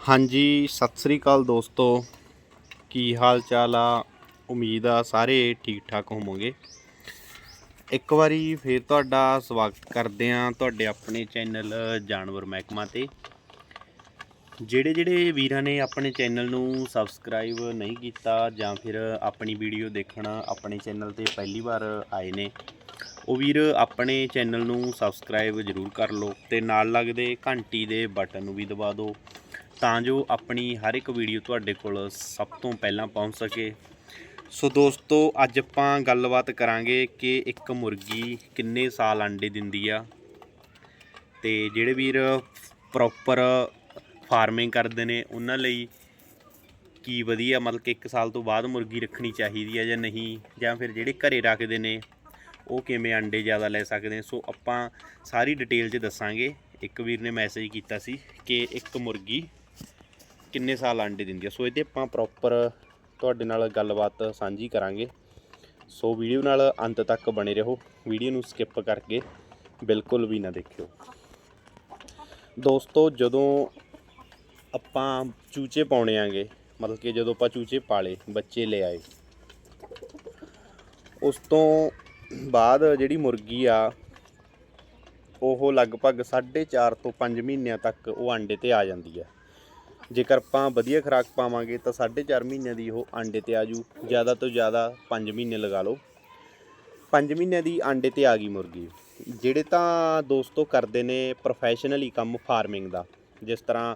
ਹਾਂਜੀ, ਸਤਿ ਸ੍ਰੀ ਅਕਾਲ ਦੋਸਤੋ। ਕੀ ਹਾਲ ਚਾਲ ਆ? ਉਮੀਦ ਆ ਸਾਰੇ ਠੀਕ ਠਾਕ ਹੋਵੋਗੇ। ਇੱਕ ਵਾਰੀ ਫੇਰ ਤੁਹਾਡਾ ਸਵਾਗਤ ਕਰਦੇ ਆ ਤੁਹਾਡੇ ਆਪਣੇ ਚੈਨਲ ਜਾਨਵਰ ਮਹਿਕਮਾ ਤੇ। ਜਿਹੜੇ ਜਿਹੜੇ ਵੀਰਾਂ ਨੇ ਆਪਣੇ ਚੈਨਲ ਨੂੰ ਸਬਸਕ੍ਰਾਈਬ ਨਹੀਂ ਕੀਤਾ ਜਾਂ ਫਿਰ ਆਪਣੀ ਵੀਡੀਓ ਦੇਖਣ ਆਪਣੇ ਚੈਨਲ ਤੇ ਪਹਿਲੀ ਵਾਰ ਆਏ ਨੇ, ਉਹ ਵੀਰ ਆਪਣੇ ਚੈਨਲ ਨੂੰ ਸਬਸਕ੍ਰਾਈਬ ਜ਼ਰੂਰ ਕਰ ਲਓ ਤੇ ਨਾਲ ਲੱਗਦੇ ਘੰਟੀ ਦੇ ਬਟਨ ਨੂੰ ਵੀ ਦਬਾ ਦਿਓ। ਤਾਂ ਜੋ ਆਪਣੀ ਹਰ ਇੱਕ ਵੀਡੀਓ ਤੁਹਾਡੇ ਕੋਲ ਸਭ ਤੋਂ ਪਹਿਲਾਂ ਪਹੁੰਚ ਸਕੇ। ਸੋ ਦੋਸਤੋ, ਅੱਜ ਆਪਾਂ ਗੱਲਬਾਤ ਕਰਾਂਗੇ ਕਿ ਇੱਕ ਮੁਰਗੀ ਕਿੰਨੇ ਸਾਲ ਅੰਡੇ ਦਿੰਦੀ ਆ ਤੇ ਜਿਹੜੇ ਵੀਰ ਪ੍ਰੋਪਰ ਫਾਰਮਿੰਗ ਕਰਦੇ ਨੇ, ਉਹਨਾਂ ਲਈ ਕੀ ਵਧੀਆ, ਮਤਲਬ ਕਿ 1 ਸਾਲ ਤੋਂ ਬਾਅਦ ਮੁਰਗੀ ਰੱਖਣੀ ਚਾਹੀਦੀ ਆ ਜਾਂ ਨਹੀਂ, ਜਾਂ ਫਿਰ ਜਿਹੜੇ ਘਰੇ ਰੱਖਦੇ ਨੇ, ਉਹ ਕਿਵੇਂ ਅੰਡੇ ਜ਼ਿਆਦਾ ਲੈ ਸਕਦੇ ਨੇ। ਸੋ ਆਪਾਂ ਸਾਰੀ ਡਿਟੇਲ 'ਚ ਦੱਸਾਂਗੇ। ਇੱਕ ਵੀਰ ਨੇ ਮੈਸੇਜ ਕੀਤਾ ਸੀ ਕਿ ਇੱਕ ਮੁਰਗੀ ਕਿੰਨੇ ਸਾਲ ਆਂਡੇ ਦਿੰਦੀ ਆ? ਸੋ ਇਹਦੇ ਆਪਾਂ ਪ੍ਰੋਪਰ ਤੁਹਾਡੇ ਨਾਲ ਗੱਲਬਾਤ ਸਾਂਝੀ ਕਰਾਂਗੇ। ਸੋ ਵੀਡੀਓ ਨਾਲ ਅੰਤ ਤੱਕ ਬਣੇ ਰਹੋ। ਵੀਡੀਓ ਨੂੰ ਸਕਿਪ ਕਰਕੇ ਬਿਲਕੁਲ ਵੀ ਨਾ ਦੇਖਿਓ। ਦੋਸਤੋ, ਜਦੋਂ ਆਪਾਂ ਚੂਚੇ ਪਾਉਣੇ ਆਂਗੇ, ਮਤਲਬ ਕਿ ਜਦੋਂ ਆਪਾਂ ਚੂਚੇ ਪਾਲੇ, ਬੱਚੇ ਲੈ ਆਏ, ਉਸ ਤੋਂ ਬਾਅਦ ਜਿਹੜੀ ਮੁਰਗੀ ਆ, ਉਹ ਲਗਭਗ 4.5 ਤੋਂ 5 ਮਹੀਨਿਆਂ ਤੱਕ ਉਹ ਆਂਡੇ ਤੇ ਆ ਜਾਂਦੀ ਹੈ ਜੇਕਰ ਆਪਾਂ ਵਧੀਆ ਖੁਰਾਕ ਪਾਵਾਂਗੇ ਤਾਂ 4.5 ਮਹੀਨਿਆਂ ਦੀ ਉਹ ਆਂਡੇ ਤੇ ਆਜੂ। ਜ਼ਿਆਦਾ ਤੋਂ ਜ਼ਿਆਦਾ 5 ਮਹੀਨੇ ਲਗਾ ਲਓ। 5 ਮਹੀਨਿਆਂ ਦੀ ਆਂਡੇ ਤੇ ਆ ਗਈ ਮੁਰਗੀ। ਜਿਹੜੇ ਤਾਂ ਦੋਸਤੋ ਕਰਦੇ ਨੇ ਪ੍ਰੋਫੈਸ਼ਨਲੀ ਕੰਮ ਫਾਰਮਿੰਗ ਦਾ। ਜਿਸ ਤਰ੍ਹਾਂ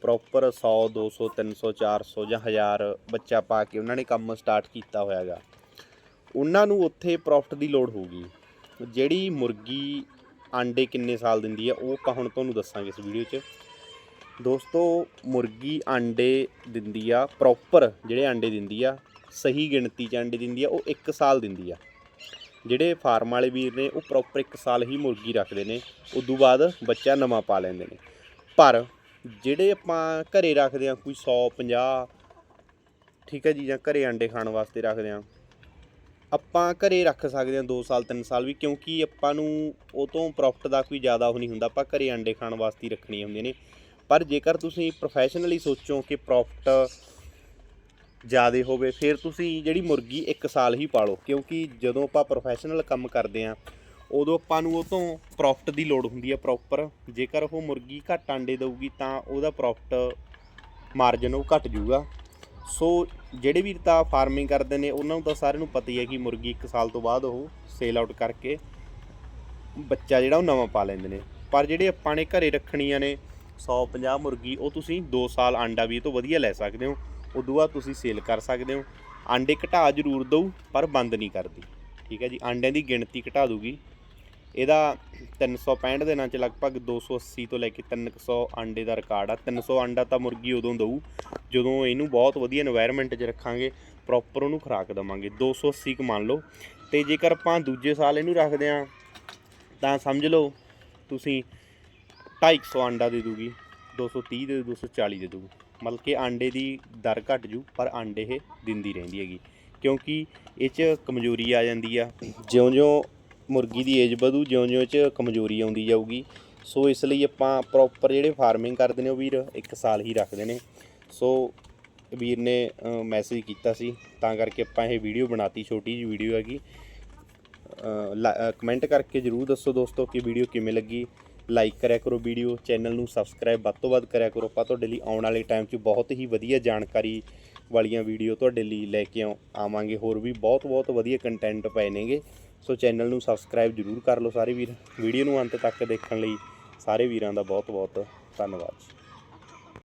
ਪ੍ਰੋਪਰ 100 200 300 400 ਜਾਂ 1000 ਬੱਚਾ ਪਾ ਕੇ ਉਹਨਾਂ ਨੇ ਕੰਮ ਸਟਾਰਟ ਕੀਤਾ ਹੋਇਆਗਾ ਉਹਨਾਂ ਨੂੰ ਉੱਥੇ ਪ੍ਰੋਫਿਟ ਦੀ ਲੋੜ ਹੋਊਗੀ। ਜਿਹੜੀ ਮੁਰਗੀ ਆਂਡੇ ਕਿੰਨੇ ਸਾਲ ਦਿੰਦੀ ਹੈ, ਉਹ ਆਪਾਂ ਹੁਣ ਤੁਹਾਨੂੰ ਦੱਸਾਂਗੇ ਇਸ ਵੀਡੀਓ 'ਚ। ਦੋਸਤੋ, ਮੁਰਗੀ ਆਂਡੇ ਦਿੰਦੀ ਆ ਪ੍ਰੋਪਰ ਜਿਹੜੇ ਆਂਡੇ ਦਿੰਦੀ ਆ, ਸਹੀ ਗਿਣਤੀ 'ਚ ਆਂਡੇ ਦਿੰਦੀ ਆ, ਉਹ 1 ਸਾਲ ਦਿੰਦੀ ਆ। ਜਿਹੜੇ ਫਾਰਮ ਵਾਲੇ ਵੀਰ ਨੇ, ਉਹ ਪ੍ਰੋਪਰ 1 ਸਾਲ ਹੀ ਮੁਰਗੀ ਰੱਖਦੇ ਨੇ, ਉਦੋਂ ਬਾਅਦ ਬੱਚਾ ਨਵਾਂ ਪਾ ਲੈਂਦੇ ਨੇ। ਪਰ ਜਿਹੜੇ ਆਪਾਂ ਘਰੇ ਰੱਖਦੇ ਆ, ਕੋਈ 100 50 ਠੀਕ ਹੈ ਜੀ, ਜਾਂ ਘਰੇ ਆਂਡੇ ਖਾਣ ਵਾਸਤੇ ਰੱਖਦੇ ਆ, ਆਪਾਂ ਘਰੇ ਰੱਖ ਸਕਦੇ ਹਾਂ 2 ਸਾਲ 3 ਸਾਲ ਵੀ, ਕਿਉਂਕਿ ਆਪਾਂ ਨੂੰ ਉਹ ਤੋਂ ਪ੍ਰੋਫਿਟ ਦਾ ਕੋਈ ਜ਼ਿਆਦਾ ਉਹ ਨਹੀਂ ਹੁੰਦਾ, ਆਪਾਂ ਘਰੇ ਆਂਡੇ ਖਾਣ ਵਾਸਤੇ ਹੀ ਰੱਖਣੀਆਂ ਹੁੰਦੀਆਂ ਨੇ। ਪਰ ਜੇਕਰ ਤੁਸੀਂ ਪ੍ਰੋਫੈਸ਼ਨਲੀ ਸੋਚੋ ਕਿ ਪ੍ਰੋਫਿਟ ਜ਼ਿਆਦਾ ਹੋਵੇ, ਫਿਰ ਤੁਸੀਂ ਜਿਹੜੀ ਮੁਰਗੀ 1 ਸਾਲ ਹੀ ਪਾਲੋ, ਕਿਉਂਕਿ ਜਦੋਂ ਆਪਾਂ ਪ੍ਰੋਫੈਸ਼ਨਲ ਕੰਮ ਕਰਦੇ ਆ ਉਦੋਂ ਆਪਾਂ ਨੂੰ ਉਹ ਤੋਂ ਪ੍ਰੋਫਿਟ ਦੀ ਲੋੜ ਹੁੰਦੀ ਹੈ ਪ੍ਰੋਪਰ ਜੇਕਰ ਉਹ ਮੁਰਗੀ ਘੱਟ ਆਂਡੇ ਦਊਗੀ ਤਾਂ ਉਹਦਾ ਪ੍ਰੋਫਿਟ ਮਾਰਜਨ ਉਹ ਘਟ ਜਾਊਗਾ। ਸੋ ਜਿਹੜੇ ਵੀ ਤਾਂ ਫਾਰਮਿੰਗ ਕਰਦੇ ਨੇ, ਉਹਨਾਂ ਨੂੰ ਤਾਂ ਸਾਰਿਆਂ ਨੂੰ ਪਤਾ ਹੀ ਹੈ ਕਿ ਮੁਰਗੀ 1 ਸਾਲ ਤੋਂ ਬਾਅਦ ਉਹ ਸੇਲ ਆਊਟ ਕਰਕੇ ਬੱਚਾ ਜਿਹੜਾ ਉਹ ਨਵਾਂ ਪਾ ਲੈਂਦੇ ਨੇ। ਪਰ ਜਿਹੜੇ ਆਪਾਂ ਨੇ ਘਰੇ ਰੱਖਣੀਆਂ ਨੇ 150 ਮੁਰਗੀ, ਉਹ ਤੁਸੀਂ 2 ਸਾਲ ਆਂਡਾ ਵੀ ਇਹ ਤੋਂ ਵਧੀਆ ਲੈ ਸਕਦੇ ਹੋ। ਉਦੋਂ ਬਾਅਦ ਤੁਸੀਂ ਸੇਲ ਕਰ ਸਕਦੇ ਹੋ। ਆਂਡੇ ਘਟਾ ਜ਼ਰੂਰ ਦਊ, ਪਰ ਬੰਦ ਨਹੀਂ ਕਰਦੀ। ਠੀਕ ਹੈ ਜੀ, ਆਂਡਿਆਂ ਦੀ ਗਿਣਤੀ ਘਟਾ ਦੂਗੀ ਇਹਦਾ 365 ਦਿਨਾਂ ਚ ਲਗਭਗ 280 ਤੋਂ ਲੈ ਕੇ 300 ਆਂਡੇ ਦਾ ਰਿਕਾਰਡ ਆ। 300 ਆਂਡਾ ਤਾਂ ਮੁਰਗੀ ਉਦੋਂ ਦਊ, ਜਦੋਂ ਇਹਨੂੰ ਬਹੁਤ ਵਧੀਆ এনवायरमेंट 'ਚ ਰੱਖਾਂਗੇ ਪ੍ਰੋਪਰ ਉਹਨੂੰ ਖੁਰਾਕ ਦਵਾਂਗੇ। 280 ਕ ਮੰਨ ਲਓ। ਤੇ ਜੇਕਰ ਆਪਾਂ ਦੂਜੇ ਸਾਲ ਇਹਨੂੰ ਰੱਖਦੇ ਆ ਤਾਂ ਸਮਝ ਲਓ, ਤੁਸੀਂ 250 ਆਂਡਾ ਦੇ ਦੂਗੀ 230 ਦੇ 240 ਦੇ ਦੂ ਮਤਲਬ ਕਿ ਆਂਡੇ ਦੀ ਦਰ ਘਟ ਜੂ, ਪਰ ਆਂਡੇ ਇਹ ਦਿੰਦੀ ਰਹਿੰਦੀ ਹੈਗੀ। ਕਿਉਂਕਿ ਇਹ 'ਚ ਕਮਜ਼ੋਰੀ ਆ ਜਾਂਦੀ ਆ। ਜਿਉਂ-ਜਿਉਂ ਮੁਰਗੀ ਦੀ ਏਜ ਵਧੂ, ਜਿਉਂ-ਜਿਉਂ ਇਹ 'ਚ ਕਮਜ਼ੋਰੀ ਆਉਂਦੀ ਜਾਊਗੀ। ਸੋ ਇਸ ਲਈ ਆਪਾਂ ਪ੍ਰੋਪਰ ਜਿਹੜੇ ਫਾਰਮਿੰਗ ਕਰਦੇ ਨੇ ਉਹ ਵੀਰ 1 ਸਾਲ ਹੀ ਰੱਖਦੇ ਨੇ। ਸੋ ਵੀਰ ਨੇ ਮੈਸੇਜ ਕੀਤਾ ਸੀ। ਤਾਂ ਕਰਕੇ ਆਪਾਂ ਇਹ ਵੀਡੀਓ ਬਣਾਤੀ, ਛੋਟੀ ਜਿਹੀ ਵੀਡੀਓ ਹੈਗੀ। ਕਮੈਂਟ ਕਰਕੇ ਜਰੂਰ ਦੱਸੋ ਦੋਸਤੋ ਕਿ ਵੀਡੀਓ ਕਿਵੇਂ ਲੱਗੀ। ਲਾਈਕ ਕਰਿਆ ਕਰੋ ਵੀਡੀਓ, ਚੈਨਲ ਨੂੰ ਸਬਸਕ੍ਰਾਈਬ ਵੱਧ ਤੋਂ ਵੱਧ ਕਰਿਆ ਕਰੋ। ਆਪਾਂ ਤੁਹਾਡੇ ਲਈ ਆਉਣ ਵਾਲੇ ਟਾਈਮ 'ਚ ਬਹੁਤ ਹੀ ਵਧੀਆ ਜਾਣਕਾਰੀ ਵਾਲੀਆਂ ਵੀਡੀਓ ਤੁਹਾਡੇ ਲਈ ਲੈ ਕੇ ਆਉ- ਆਵਾਂਗੇ। ਹੋਰ ਵੀ ਬਹੁਤ ਬਹੁਤ ਵਧੀਆ ਕੰਟੈਂਟ ਪਏ ਨੇਗੇ। ਸੋ ਚੈਨਲ ਨੂੰ ਸਬਸਕ੍ਰਾਈਬ ਜਰੂਰ ਕਰ ਲਓ ਸਾਰੇ ਵੀਰ। ਵੀਡੀਓ ਨੂੰ ਅੰਤ ਤੱਕ ਦੇਖਣ ਲਈ ਸਾਰੇ ਵੀਰਾਂ ਦਾ ਬਹੁਤ ਬਹੁਤ ਧੰਨਵਾਦ।